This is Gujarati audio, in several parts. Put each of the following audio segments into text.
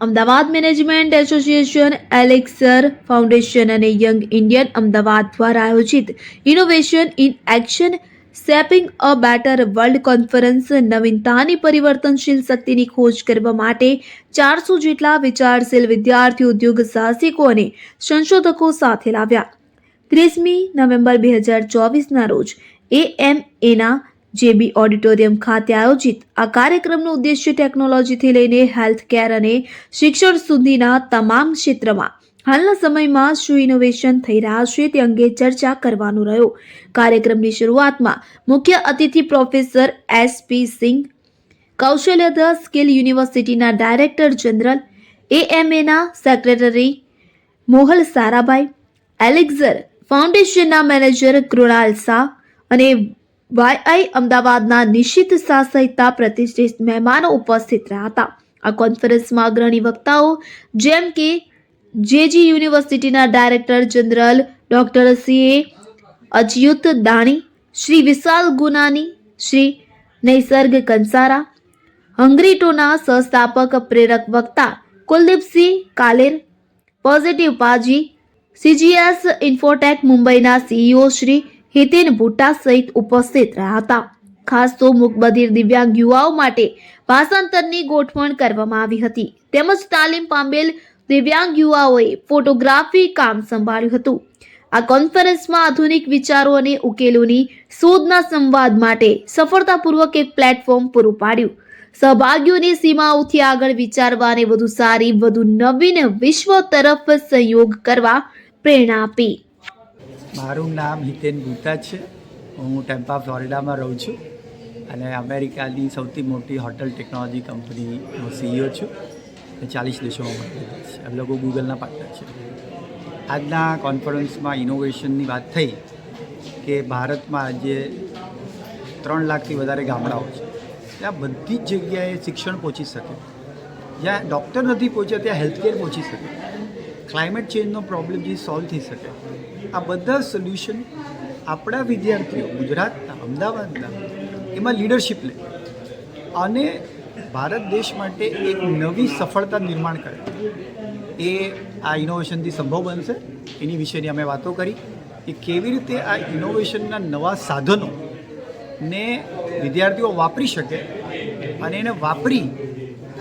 Ahmedabad management association, Alexsir foundation અને યંગ ઇન્ડિયન અમદાવાદ દ્વારા આયોજિત innovation in action shaping a better world conference નવીનતાની પરિવર્તનશીલ શક્તિની ખોજ કરવા માટે ચારસો જેટલા વિચારશીલ વિદ્યાર્થી ઉદ્યોગ સાહસિકો અને સંશોધકો સાથે લાવ્યા. ત્રીસમી નવેમ્બર બે હજાર ચોવીસના રોજ એએમએના જેબી ઓડિટોરિયમ ખાતે આયોજિત આ કાર્યક્રમનો ઉદ્દેશ્ય ટેકનોલોજીથી લઈને હેલ્થ કેર અને શિક્ષણ સુધીના તમામ ક્ષેત્રમાં હાલના સમયમાં શું ઇનોવેશન થઈ રહ્યા છે તે અંગે ચર્ચા કરવાનો રહ્યો. કાર્યક્રમની શરૂઆતમાં મુખ્ય અતિથિ પ્રોફેસર એસ પી સિંઘ કૌશલ્ય સ્કિલ યુનિવર્સિટીના ડાયરેક્ટર જનરલ એએમએના સેક્રેટરી મોહલ સારાભાઈ, એલેક્ઝર ફાઉન્ડેશનના મેનેજર કૃણાલ શાહ અને વાયઆઈ અમદાવાદના નિશ્ચિત શાહ સહિતના પ્રતિષ્ઠિત મહેમાનો ઉપસ્થિત રહ્યા હતા. આ કોન્ફરન્સમાં અગ્રણી વક્તાઓ જેમ કે જેજી યુનિવર્સિટીના director general doctor C A Achyut Dani, Shri Vishal Gunani, Shri Naisarg Kansara હંગ્રીટોના સહસ્થાપક પ્રેરક વક્તા Kuldeepsinh Kaler, positive Paaji, CGS Infotech મુંબઈના સીઈઓ શ્રી હિતેન ભુટ્ટા સહિત ઉપસ્થિત રહ્યા હતા. ખાસ તો મુકબધિર દિવ્યાંગ યુવાઓ માટે ભાષાંતરની ગોઠવણ કરવામાં આવી હતી. તેમજ તાલીમ પામેલ દિવ્યાંગ યુવાઓએ ફોટોગ્રાફી કામ સંભાળ્યું હતું. આ કોન્ફરન્સમાં આધુનિક વિચારો અને ઉકેલોની શોધના સંવાદ માટે સફળતાપૂર્વક એક પ્લેટફોર્મ પૂરું પાડ્યું. સહભાગીઓની સીમાઓથી આગળ વિચારવા અને વધુ સારી, વધુ નવીન વિશ્વ તરફ સહયોગ કરવા પ્રેરણા આપી. મારું નામ હિતેન ગુપ્તા છે. હું ટેમ્પા, ફ્લોરિડામાં રહું છું અને અમેરિકાની સૌથી મોટી હોટલ ટેકનોલોજી કંપનીનો સીઈઓ છું. અને ચાલીસ દેશોમાં મળેલા છે. અમે લોકો ગૂગલના પાર્ટનર છે. આજના કોન્ફરન્સમાં ઇનોવેશનની વાત થઈ કે ભારતમાં આજે ત્રણ લાખથી વધારે ગામડાઓ છે. ત્યાં બધી જ જગ્યાએ શિક્ષણ પહોંચી શકે. જ્યાં ડૉક્ટર નથી પહોંચ્યા, ત્યાં હેલ્થકેર પહોંચી શકે. ક્લાઇમેટ ચેન્જનો પ્રોબ્લેમ જે સોલ્વ થઈ શકે. આ બધા સોલ્યુશન આપણા વિદ્યાર્થીઓ, ગુજરાતના, અમદાવાદના, એમાં લીડરશિપ લે. અને ભારત દેશ માટે એક નવી સફળતા નિર્માણ કરે. એ આ ઇનોવેશનથી સંભવ બનશે. એની વિશેની અમે વાતો કરી કે કેવી રીતે આ ઇનોવેશનના નવા સાધનો ને વિદ્યાર્થીઓ વાપરી શકે અને એને વાપરી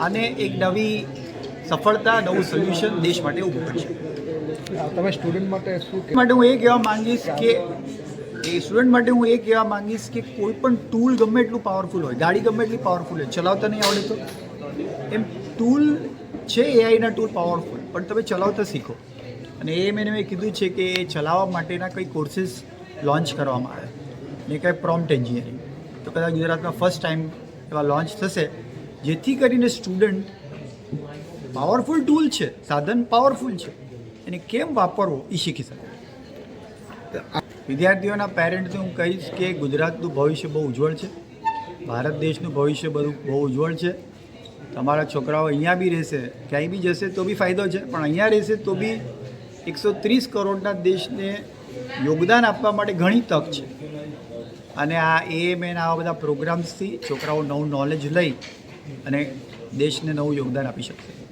અને એક નવી સફળતા નવું સોલ્યુશન દેશ માટે ઊભું કરશે. તમે સ્ટુડન્ટ માટે શું માટે હું એ કહેવા માંગીશ કે એ સ્ટુડન્ટ માટે હું એ કહેવા માંગીશ કે કોઈ પણ ટૂલ ગમે એટલું પાવરફુલ હોય ગાડી ગમે એટલી પાવરફુલ હોય ચલાવતા નહીં આવડે તો. એમ ટૂલ છે એઆઈના ટૂલ પાવરફુલ પણ તમે ચલાવતા શીખો. અને એ મેં મેં કીધું છે કે ચલાવવા માટેના કંઈ કોર્સિસ લોન્ચ કરવામાં આવે. ને કંઈ પ્રોમ્પ્ટ એન્જિનિયરિંગ તો કદાચ ગુજરાતમાં ફર્સ્ટ ટાઈમ એવા લોન્ચ થશે જેથી કરીને સ્ટુડન્ટ પાવરફુલ ટૂલ છે. સાધન પાવરફુલ છે. એને કેમ વાપરવો? એ શીખી શકે. વિદ્યાર્થીઓના પેરેન્ટ્સને હું કહીશ કે ગુજરાતનું ભવિષ્ય બહુ ઉજ્જવળ છે. ભારત દેશનું ભવિષ્ય બધું બહુ ઉજ્જવળ છે. તમારા છોકરાઓ અહીંયા બી રહેશે, ક્યાંય બી જશે તો બી ફાયદો છે. પણ અહીંયા રહેશે તો બી એકસો ત્રીસ કરોડના દેશને યોગદાન આપવા માટે ઘણી તક છે. અને આ એએમએન આવા બધા પ્રોગ્રામ્સથી છોકરાઓ નવું નોલેજ લઈ અને દેશને નવું યોગદાન આપી શકશે.